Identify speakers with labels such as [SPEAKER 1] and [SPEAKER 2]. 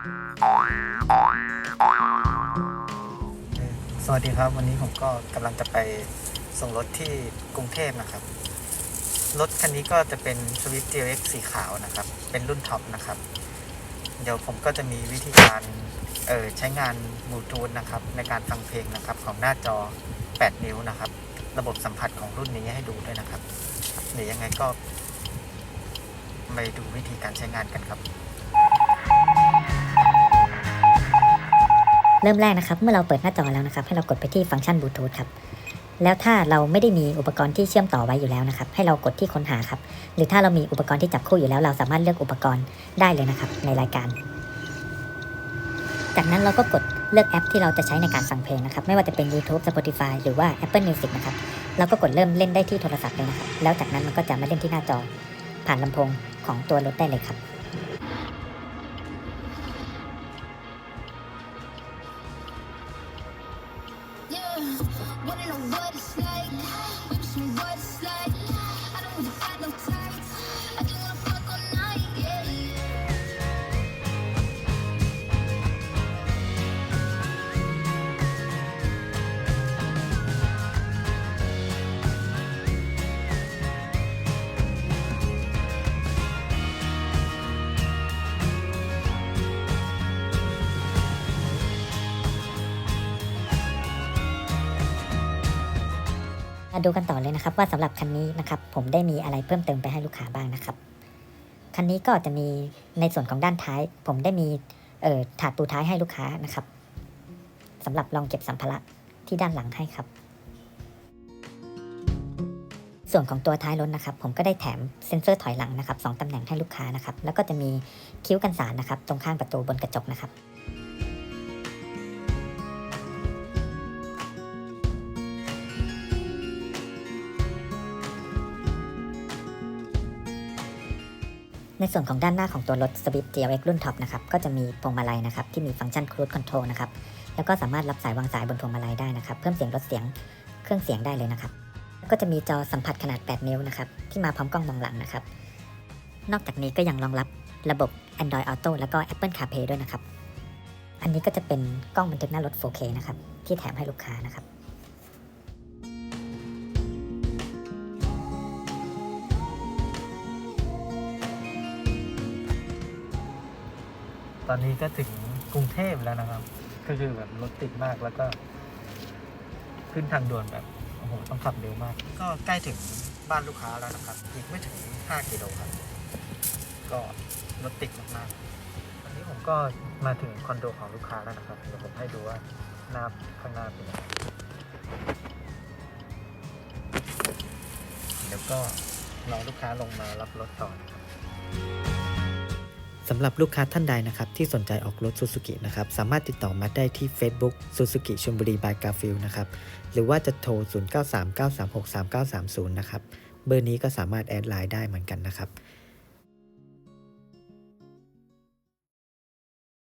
[SPEAKER 1] สวัสดีครับ วันนี้ผมก็กำลังจะไปส่งรถที่กรุงเทพนะครับ รถคันนี้ก็จะเป็น Swift GLX สีขาวนะครับ เป็นรุ่นท็อปนะครับ เดี๋ยวผมก็จะมีวิธีการเออใช้งานบลูทูธนะครับ ในการฟังเพลงนะครับ ของหน้าจอ 8 นิ้วนะครับ ระบบสัมผัสของรุ่นนี้ให้ดูด้วยนะครับ เดี๋ยวยังไงก็ไปดูวิธีการใช้งานกันครับ
[SPEAKER 2] เริ่มแรกนะครับ เมื่อเราเปิดหน้าจอแล้วนะครับ ให้เรากดไปที่ฟังก์ชันบลูทูธครับ แล้วถ้าเราไม่ได้มีอุปกรณ์ที่เชื่อมต่อไว้อยู่แล้วนะครับ ให้เรากดที่ค้นหาครับ หรือถ้าเรามีอุปกรณ์ที่จับคู่อยู่แล้ว เราสามารถเลือกอุปกรณ์ได้เลยนะครับ ในรายการ จากนั้นเราก็กดเลือกแอปที่เราจะใช้ในการฟังเพลงนะครับ ไม่ว่าจะเป็น YouTube Spotify หรือว่า Apple Music นะครับ เราก็กดเริ่มเล่นได้ที่โทรศัพท์เลยนะครับ แล้วจากนั้นมันก็จะมาเล่นที่หน้าจอ ผ่านลำโพงของตัวรถได้เลยครับ
[SPEAKER 3] What in
[SPEAKER 2] the world? ดูกันต่อเลยนะครับว่าสำหรับคันนี้นะครับผมได้มีอะไรเพิ่มเติมไปให้ลูกค้าบ้างนะครับคันนี้ก็จะมีในส่วนของด้านท้าย ผมได้มีเอ่อถาดปูท้ายให้ลูกค้านะครับสำหรับรองเก็บสัมภาระที่ด้านหลังให้ครับ ส่วนของตัวท้ายรถนะครับ ผมก็ได้แถมเซ็นเซอร์ถอยหลังนะครับสองตำแหน่งให้ลูกค้านะครับ แล้วก็จะมีคิ้วกันสารนะครับ ตรงข้างประตูบนกระจกนะครับ ในส่วนของด้านหน้าของตัวรถ Swift GLX รุ่นท็อปนะครับก็จะมีพวงมาลัยนะครับที่มีฟังก์ชัน Cruise Control นะครับแล้วก็สามารถรับสายวางสายบนพวงมาลัยได้นะครับเพิ่มเสียงลดเสียงเครื่องเสียงได้เลยนะครับก็จะมีจอสัมผัสขนาด 8 นิ้วนะครับที่มาพร้อมกล้องมองหลังนะครับนอกจากนี้ก็ยังรองรับระบบ Android Auto แล้วก็ Apple CarPlay ด้วยนะครับอันนี้ก็จะเป็นกล้องบันทึกหน้ารถ 4K นะครับที่แถมให้ลูกค้านะครับ
[SPEAKER 1] ตอนนี้ก็ถึงกรุงเทพแล้วนะครับ ก็คือแบบรถติดมากแล้วก็ ขึ้นทางด่วนแบบโอ้โหต้องขับเร็วมาก ก็ใกล้ถึงบ้านลูกค้าแล้วนะครับ อีกไม่ถึง 5 กิโลครับ ก็รถติดมากๆวันนี้ผมก็มาถึงคอนโดของลูกค้าแล้วนะครับ เดี๋ยวผมให้ดูว่าหน้าข้างหน้าเป็นยังไงเดี๋ยวก็รอลูกค้าลงมารับรถต่อนะครับ สำหรับลูกค้าท่านใดนะครับที่สนใจออกรถซูซูกินะครับสามารถติดต่อมาได้ที่ Facebook Suzuki ชลบุรีบายกาฟิลนะครับหรือว่าจะโทร 0939363930 นะครับเบอร์นี้ก็สามารถแอดไลน์ได้เหมือนกันนะครับ